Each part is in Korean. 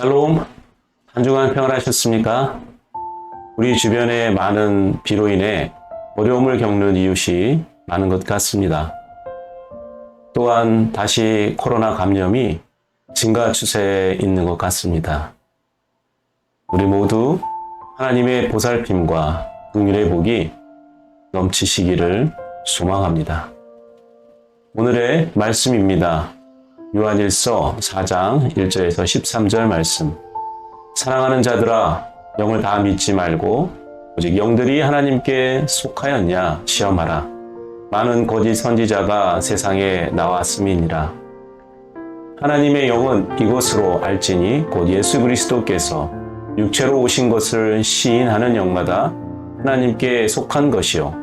샬롬, 한 주간 평안하셨습니까? 우리 주변에 많은 비로 인해 어려움을 겪는 이웃이 많은 것 같습니다. 또한 다시 코로나 감염이 증가 추세에 있는 것 같습니다. 우리 모두 하나님의 보살핌과 긍휼의 복이 넘치시기를 소망합니다. 오늘의 말씀입니다. 요한일서 4장 1절에서 13절 말씀. 사랑하는 자들아, 영을 다 믿지 말고 오직 영들이 하나님께 속하였냐 시험하라. 많은 거짓 선지자가 세상에 나왔음이니라. 하나님의 영은 이것으로 알지니 곧 예수 그리스도께서 육체로 오신 것을 시인하는 영마다 하나님께 속한 것이요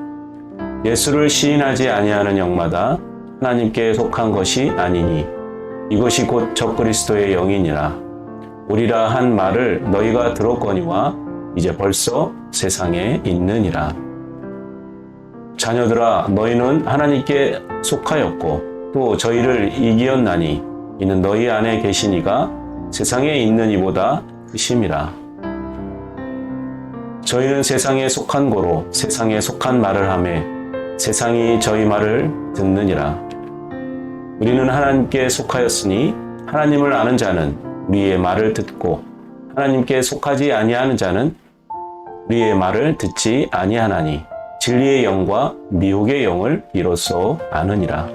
예수를 시인하지 아니하는 영마다 하나님께 속한 것이 아니니 이것이 곧 적그리스도의 영이니라. 우리라 한 말을 너희가 들었거니와 이제 벌써 세상에 있느니라. 자녀들아 너희는 하나님께 속하였고 또 저희를 이기었나니 이는 너희 안에 계시니가 세상에 있는 이보다 크심이라. 저희는 세상에 속한 고로 세상에 속한 말을 하매 세상이 저희 말을 듣느니라 우리는 하나님께 속하였으니 하나님을 아는 자는 우리의 말을 듣고 하나님께 속하지 아니하는 자는 우리의 말을 듣지 아니하나니 진리의 영과 미혹의 영을 이로써 아느니라.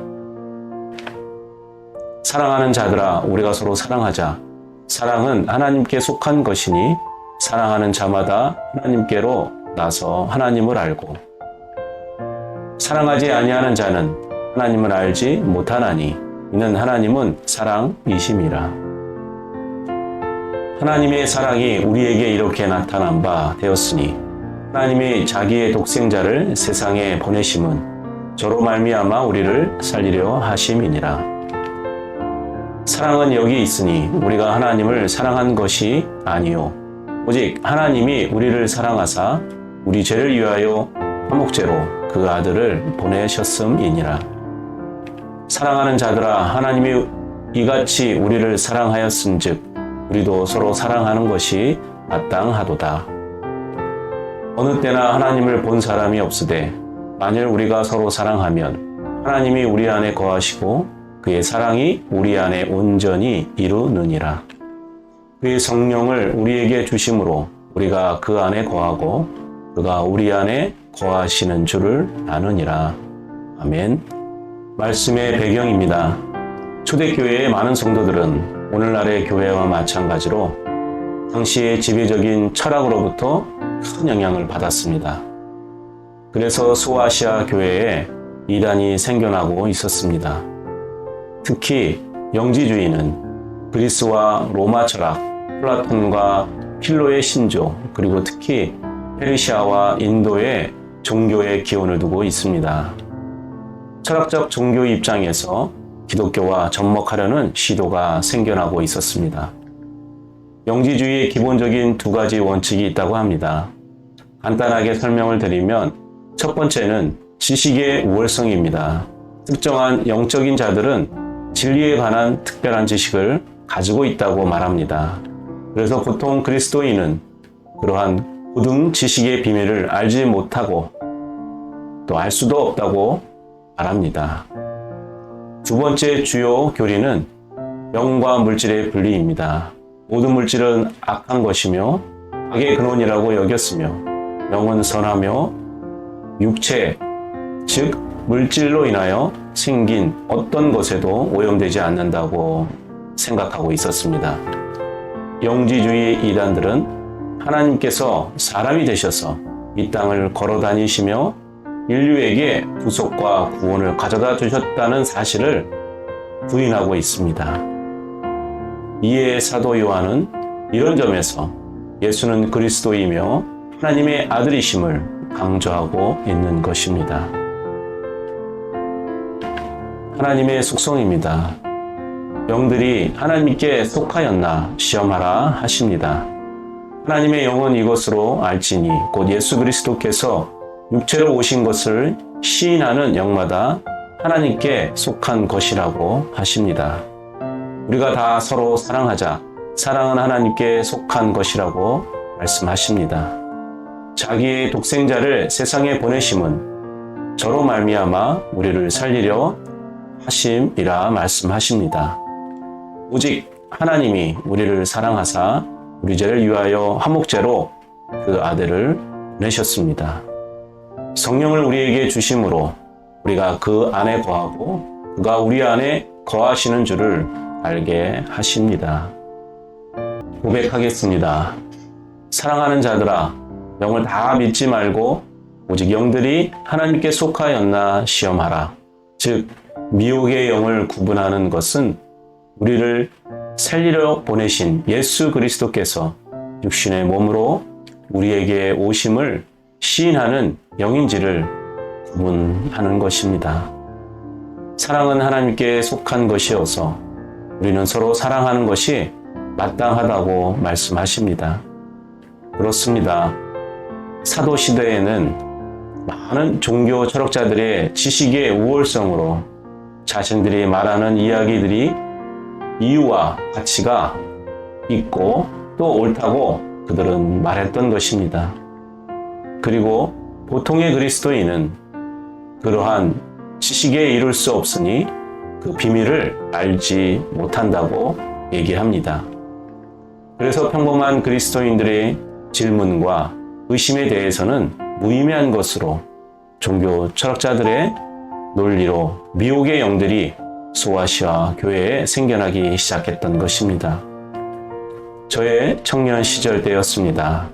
사랑하는 자들아 우리가 서로 사랑하자. 사랑은 하나님께 속한 것이니 사랑하는 자마다 하나님께로 나서 하나님을 알고 사랑하지 아니하는 자는 하나님을 알지 못하나니 이는 하나님은 사랑이심이라. 하나님의 사랑이 우리에게 이렇게 나타난 바 되었으니 하나님이 자기의 독생자를 세상에 보내심은 저로 말미암아 우리를 살리려 하심이니라. 사랑은 여기 있으니 우리가 하나님을 사랑한 것이 아니요 오직 하나님이 우리를 사랑하사 우리 죄를 위하여 화목제로 그 아들을 보내셨음이니라. 사랑하는 자들아 하나님이 이같이 우리를 사랑하였은즉 우리도 서로 사랑하는 것이 마땅하도다. 어느 때나 하나님을 본 사람이 없으되 만일 우리가 서로 사랑하면 하나님이 우리 안에 거하시고 그의 사랑이 우리 안에 온전히 이루느니라. 그의 성령을 우리에게 주심으로 우리가 그 안에 거하고 그가 우리 안에 거하시는 줄을 아느니라. 아멘. 말씀의 배경입니다. 초대교회의 많은 성도들은 오늘날의 교회와 마찬가지로 당시의 지배적인 철학으로부터 큰 영향을 받았습니다. 그래서 소아시아 교회에 이단이 생겨나고 있었습니다. 특히 영지주의는 그리스와 로마 철학, 플라톤과 필로의 신조, 그리고 특히 페르시아와 인도의 종교의 기원을 두고 있습니다. 철학적 종교 입장에서 기독교와 접목하려는 시도가 생겨나고 있었습니다. 영지주의의 기본적인 두 가지 원칙이 있다고 합니다. 간단하게 설명을 드리면 첫 번째는 지식의 우월성입니다. 특정한 영적인 자들은 진리에 관한 특별한 지식을 가지고 있다고 말합니다. 그래서 보통 그리스도인은 그러한 고등 지식의 비밀을 알지 못하고 또 알 수도 없다고 말합니다. 두 번째 주요 교리는 영과 물질의 분리입니다. 모든 물질은 악한 것이며 악의 근원이라고 여겼으며 영은 선하며 육체, 즉 물질로 인하여 생긴 어떤 것에도 오염되지 않는다고 생각하고 있었습니다. 영지주의 이단들은 하나님께서 사람이 되셔서 이 땅을 걸어 다니시며 인류에게 구속과 구원을 가져다 주셨다는 사실을 부인하고 있습니다. 이에 사도 요한은 이런 점에서 예수는 그리스도이며 하나님의 아들이심을 강조하고 있는 것입니다. 하나님의 속성입니다. 영들이 하나님께 속하였나 시험하라 하십니다. 하나님의 영은 이것으로 알지니 곧 예수 그리스도께서 육체로 오신 것을 시인하는 영마다 하나님께 속한 것이라고 하십니다. 우리가 다 서로 사랑하자. 사랑은 하나님께 속한 것이라고 말씀하십니다. 자기의 독생자를 세상에 보내심은 저로 말미암아 우리를 살리려 하심이라 말씀하십니다. 오직 하나님이 우리를 사랑하사 우리 죄를 위하여 화목제로 그 아들을 내셨습니다. 성령을 우리에게 주심으로 우리가 그 안에 거하고 그가 우리 안에 거하시는 줄을 알게 하십니다. 고백하겠습니다. 사랑하는 자들아, 영을 다 믿지 말고 오직 영들이 하나님께 속하였나 시험하라. 즉, 미혹의 영을 구분하는 것은 우리를 살리려 보내신 예수 그리스도께서 육신의 몸으로 우리에게 오심을 시인하는 영인지를 구분하는 것입니다. 사랑은 하나님께 속한 것이어서 우리는 서로 사랑하는 것이 마땅하다고 말씀하십니다. 그렇습니다. 사도 시대에는 많은 종교 철학자들의 지식의 우월성으로 자신들이 말하는 이야기들이 이유와 가치가 있고 또 옳다고 그들은 말했던 것입니다. 그리고 보통의 그리스도인은 그러한 지식에 이룰 수 없으니 그 비밀을 알지 못한다고 얘기합니다. 그래서 평범한 그리스도인들의 질문과 의심에 대해서는 무의미한 것으로 종교 철학자들의 논리로 미혹의 영들이 소아시아 교회에 생겨나기 시작했던 것입니다. 저의 청년 시절 때였습니다.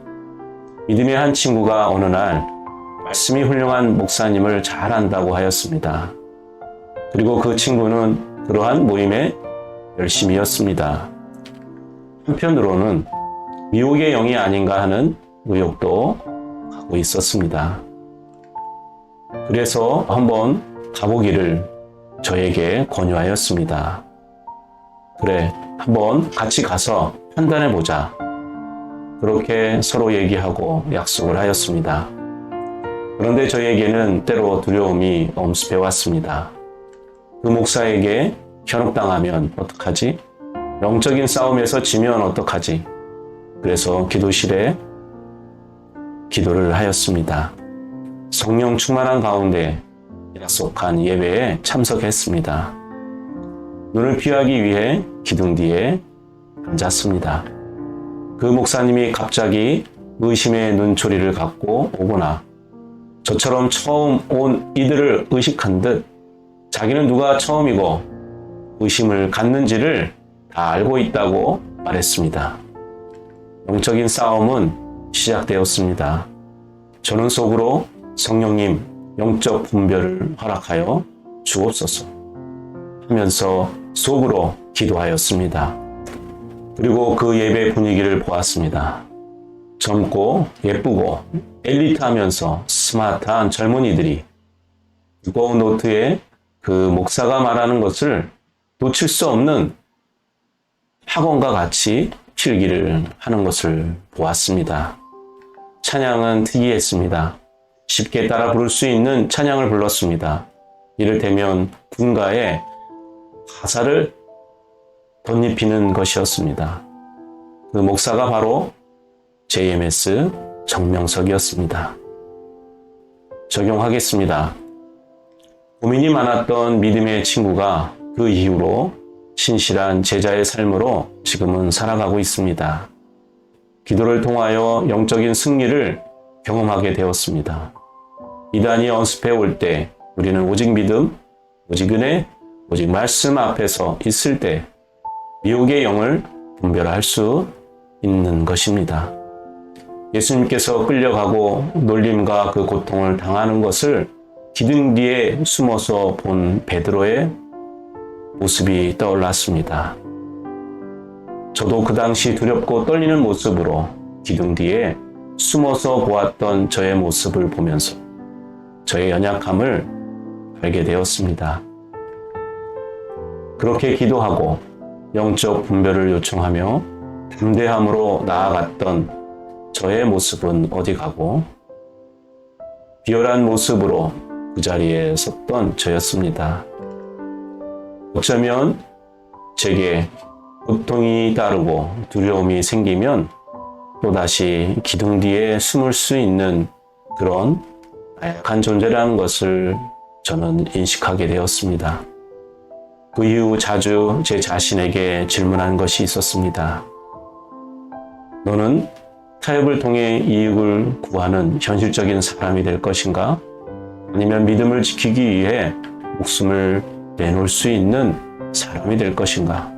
믿음의 한 친구가 어느 날 말씀이 훌륭한 목사님을 잘 안다고 하였습니다. 그리고 그 친구는 그러한 모임에 열심이었습니다. 한편으로는 미혹의 영이 아닌가 하는 의혹도 갖고 있었습니다. 그래서 한번 가보기를 저에게 권유하였습니다. 그래, 한번 같이 가서 판단해 보자. 그렇게 서로 얘기하고 약속을 하였습니다. 그런데 저에게는 때로 두려움이 엄습해 왔습니다. 그 목사에게 현혹당하면 어떡하지? 영적인 싸움에서 지면 어떡하지? 그래서 기도실에 기도를 하였습니다. 성령 충만한 가운데 약속한 예배에 참석했습니다. 눈을 피하기 위해 기둥 뒤에 앉았습니다. 그 목사님이 갑자기 의심의 눈초리를 갖고 오거나 저처럼 처음 온 이들을 의식한 듯 자기는 누가 처음이고 의심을 갖는지를 다 알고 있다고 말했습니다. 영적인 싸움은 시작되었습니다. 저는 속으로 성령님 영적 분별을 허락하여 주옵소서 하면서 속으로 기도하였습니다. 그리고 그 예배 분위기를 보았습니다. 젊고 예쁘고 엘리트하면서 스마트한 젊은이들이 무거운 노트에 그 목사가 말하는 것을 놓칠 수 없는 학원과 같이 필기를 하는 것을 보았습니다. 찬양은 특이했습니다. 쉽게 따라 부를 수 있는 찬양을 불렀습니다. 이를테면 군가에 가사를 덧입히는 것이었습니다. 그 목사가 바로 JMS 정명석이었습니다. 적용하겠습니다. 고민이 많았던 믿음의 친구가 그 이후로 신실한 제자의 삶으로 지금은 살아가고 있습니다. 기도를 통하여 영적인 승리를 경험하게 되었습니다. 이단이 연습해 올 때 우리는 오직 믿음, 오직 은혜, 오직 말씀 앞에서 있을 때 미혹의 영을 분별할 수 있는 것입니다. 예수님께서 끌려가고 놀림과 그 고통을 당하는 것을 기둥 뒤에 숨어서 본 베드로의 모습이 떠올랐습니다. 저도 그 당시 두렵고 떨리는 모습으로 기둥 뒤에 숨어서 보았던 저의 모습을 보면서 저의 연약함을 알게 되었습니다. 그렇게 기도하고 영적 분별을 요청하며 담대함으로 나아갔던 저의 모습은 어디 가고 비열한 모습으로 그 자리에 섰던 저였습니다. 어쩌면 제게 고통이 따르고 두려움이 생기면 또다시 기둥 뒤에 숨을 수 있는 그런 나약한 존재라는 것을 저는 인식하게 되었습니다. 그 이후 자주 제 자신에게 질문한 것이 있었습니다. 너는 타협을 통해 이익을 구하는 현실적인 사람이 될 것인가? 아니면 믿음을 지키기 위해 목숨을 내놓을 수 있는 사람이 될 것인가?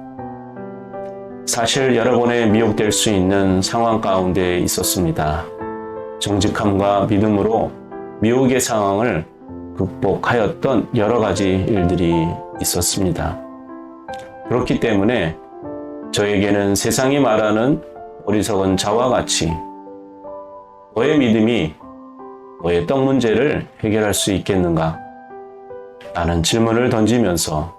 사실 여러 번에 미혹될 수 있는 상황 가운데 있었습니다. 정직함과 믿음으로 미혹의 상황을 극복하였던 여러 가지 일들이 있었습니다. 그렇기 때문에 저에게는 세상이 말하는 어리석은 자와 같이 너의 믿음이 너의 떡 문제를 해결할 수 있겠는가? 라는 질문을 던지면서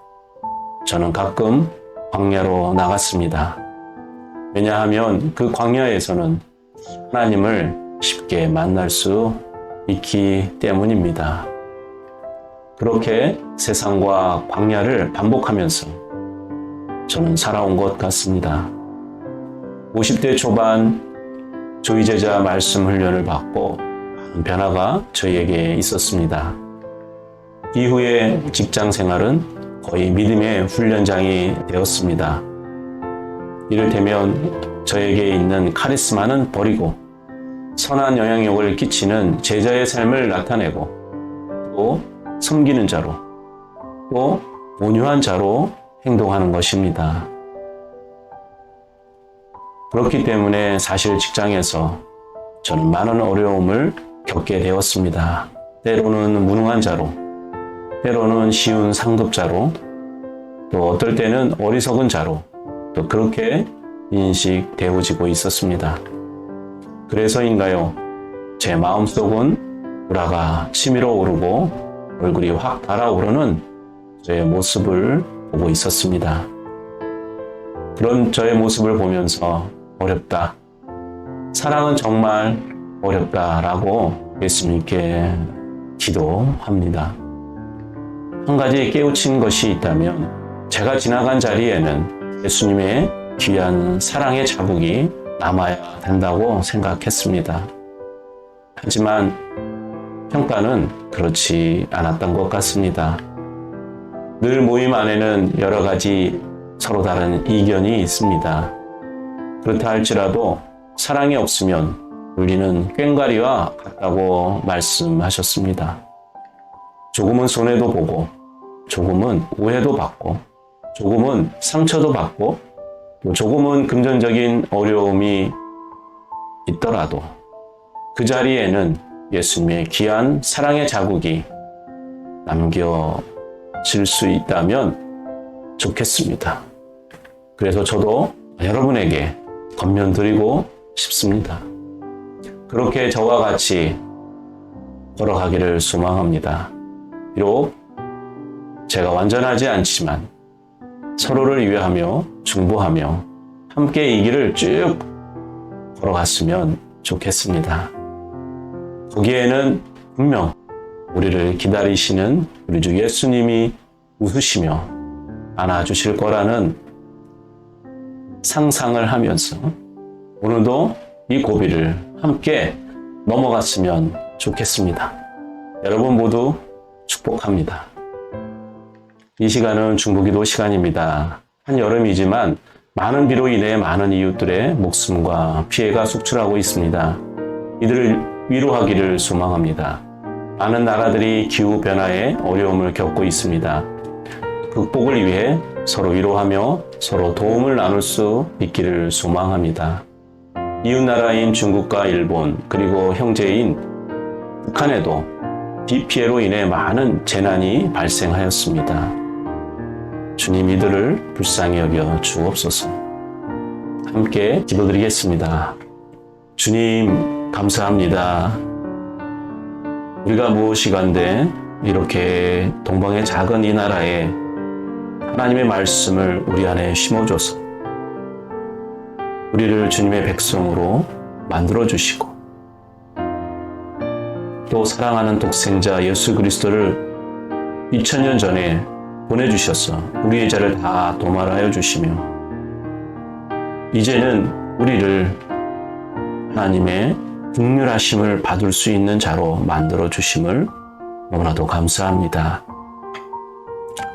저는 가끔 광야로 나갔습니다. 왜냐하면 그 광야에서는 하나님을 쉽게 만날 수 있기 때문입니다. 그렇게 세상과 광야를 반복하면서 저는 살아온 것 같습니다. 50대 초반 조이 제자 말씀 훈련을 받고 많은 변화가 저희에게 있었습니다. 이후에 직장 생활은 거의 믿음의 훈련장이 되었습니다. 이를테면 저에게 있는 카리스마는 버리고 선한 영향력을 끼치는 제자의 삶을 나타내고 또 섬기는 자로 또 온유한 자로 행동하는 것입니다. 그렇기 때문에 사실 직장에서 저는 많은 어려움을 겪게 되었습니다. 때로는 무능한 자로, 때로는 쉬운 상급자로, 또 어떨 때는 어리석은 자로, 또 그렇게 인식되어지고 있었습니다. 그래서인가요? 제 마음속은 우라가 치밀어 오르고 얼굴이 확 달아오르는 저의 모습을 보고 있었습니다. 그런 저의 모습을 보면서 어렵다. 사랑은 정말 어렵다라고 예수님께 기도합니다. 한 가지 깨우친 것이 있다면 제가 지나간 자리에는 예수님의 귀한 사랑의 자국이 남아야 된다고 생각했습니다. 하지만 평가는 그렇지 않았던 것 같습니다. 늘 모임 안에는 여러 가지 서로 다른 이견이 있습니다. 그렇다 할지라도 사랑이 없으면 우리는 꽹과리와 같다고 말씀하셨습니다. 조금은 손해도 보고, 조금은 오해도 받고, 조금은 상처도 받고, 또 조금은 금전적인 어려움이 있더라도 그 자리에는 예수님의 귀한 사랑의 자국이 남겨질 수 있다면 좋겠습니다. 그래서 저도 여러분에게 건면드리고 싶습니다. 그렇게 저와 같이 걸어가기를 소망합니다. 비록 제가 완전하지 않지만 서로를 위하며 중보하며 함께 이 길을 쭉 걸어갔으면 좋겠습니다. 거기에는 분명 우리를 기다리시는 우리 주 예수님이 웃으시며 안아주실 거라는 상상을 하면서 오늘도 이 고비를 함께 넘어갔으면 좋겠습니다. 여러분 모두 축복합니다. 이 시간은 중보기도 시간입니다. 한여름이지만 많은 비로 인해 많은 이웃들의 목숨과 피해가 속출하고 있습니다. 이들을 위로하기를 소망합니다. 많은 나라들이 기후변화에 어려움을 겪고 있습니다. 극복을 위해 서로 위로하며 서로 도움을 나눌 수 있기를 소망합니다. 이웃나라인 중국과 일본, 그리고 형제인 북한에도 비 피해로 인해 많은 재난이 발생하였습니다. 주님 이들을 불쌍히 여겨 주옵소서. 함께 기도드리겠습니다. 주님, 감사합니다. 우리가 무엇이간데 이렇게 동방의 작은 이 나라에 하나님의 말씀을 우리 안에 심어줘서 우리를 주님의 백성으로 만들어 주시고 또 사랑하는 독생자 예수 그리스도를 2000년 전에 보내주셔서 우리의 죄를 다 도말하여 주시며 이제는 우리를 하나님의 국률하심을 받을 수 있는 자로 만들어 주심을 너무나도 감사합니다.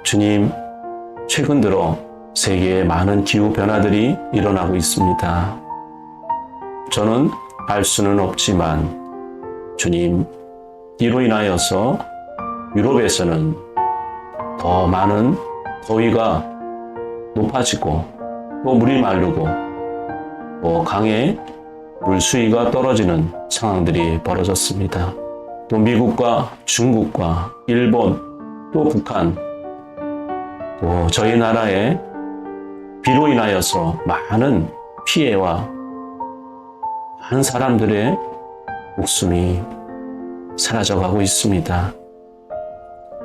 주님, 최근 들어 세계에 많은 기후 변화들이 일어나고 있습니다. 저는 알 수는 없지만 주님, 이로 인하여서 유럽에서는 더 많은 더위가 높아지고 또 물이 마르고 또 강에 물 수위가 떨어지는 상황들이 벌어졌습니다. 또 미국과 중국과 일본 또 북한 또 저희 나라에 비로 인하여서 많은 피해와 많은 사람들의 목숨이 사라져가고 있습니다.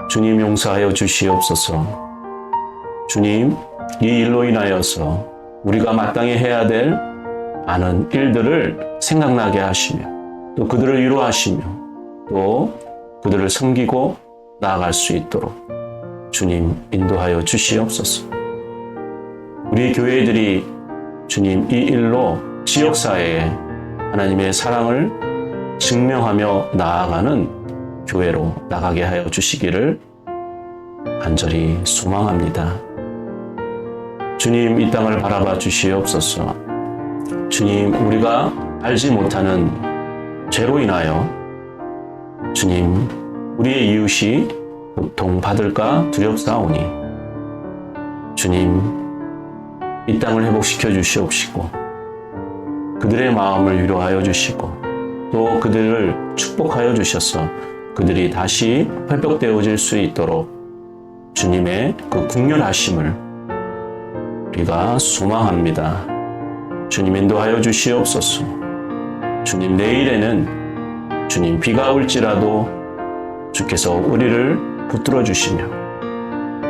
주님 용서하여 주시옵소서. 주님, 이 일로 인하여서 우리가 마땅히 해야 될 많은 일들을 생각나게 하시며 또 그들을 위로하시며 또 그들을 섬기고 나아갈 수 있도록 주님 인도하여 주시옵소서. 우리 교회들이 주님 이 일로 지역사회에 하나님의 사랑을 증명하며 나아가는 교회로 나가게 하여 주시기를 간절히 소망합니다. 주님 이 땅을 바라봐 주시옵소서. 주님 우리가 알지 못하는 죄로 인하여 주님 우리의 이웃이 고통받을까 두렵사오니 주님 이 땅을 회복시켜 주시옵시고 그들의 마음을 위로하여 주시고 또 그들을 축복하여 주셔서 그들이 다시 회복되어질 수 있도록 주님의 그 국률하심을 우리가 소망합니다. 주님 인도하여 주시옵소서. 주님 내일에는 주님 비가 올지라도 주께서 우리를 붙들어 주시며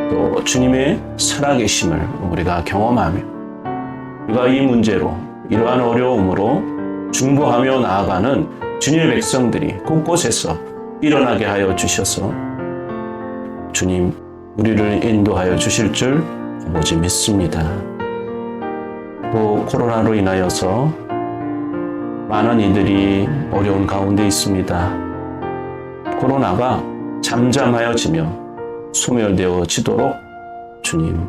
또 주님의 살아계심을 우리가 경험하며 우리가 이 문제로 이러한 어려움으로 중보하며 나아가는 주님의 백성들이 곳곳에서 일어나게 하여 주셔서 주님 우리를 인도하여 주실 줄 아버지 믿습니다. 또 코로나로 인하여서 많은 이들이 어려운 가운데 있습니다. 코로나가 잠잠하여지며 소멸되어지도록 주님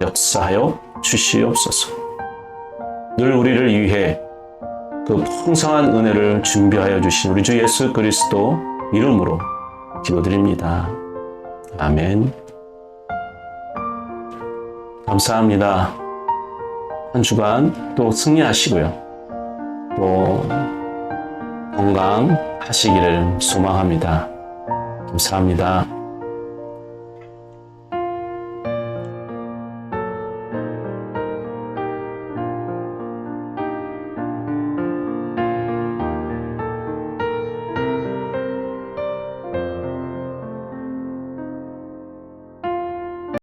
역사하여 주시옵소서. 늘 우리를 위해 그 풍성한 은혜를 준비하여 주신 우리 주 예수 그리스도 이름으로 기도드립니다. 아멘. 감사합니다. 한 주간 또 승리하시고요. 또 건강하시기를 소망합니다. 감사합니다.